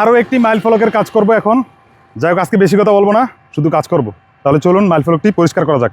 আরও একটি মাইল ফলকের কাজ করব এখন যাই হোক আজকে বেশি কথা বলবো না শুধু কাজ করব তাহলে চলুন মাইল ফলকটি পরিষ্কার করা যাক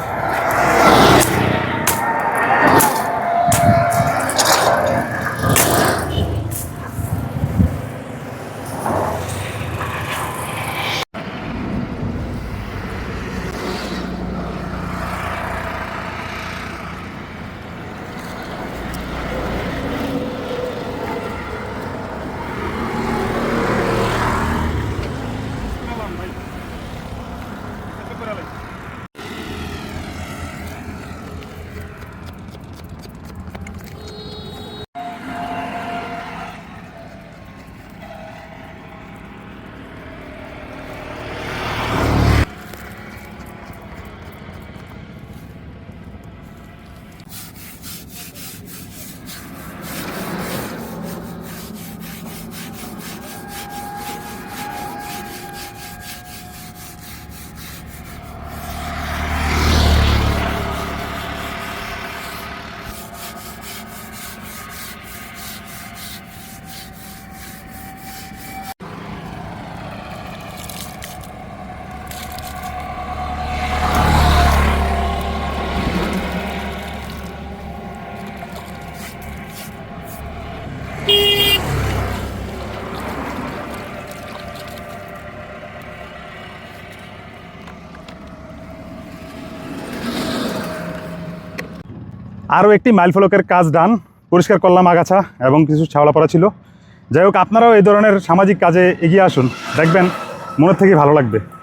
আরও একটি মাইল ফলকের কাজ ডান পরিষ্কার করলাম আগাছা এবং কিছু ছাওলা পড়া ছিল যাই হোক আপনারাও এই ধরনের সামাজিক কাজে এগিয়ে আসুন দেখবেন মনের থেকে ভালো লাগবে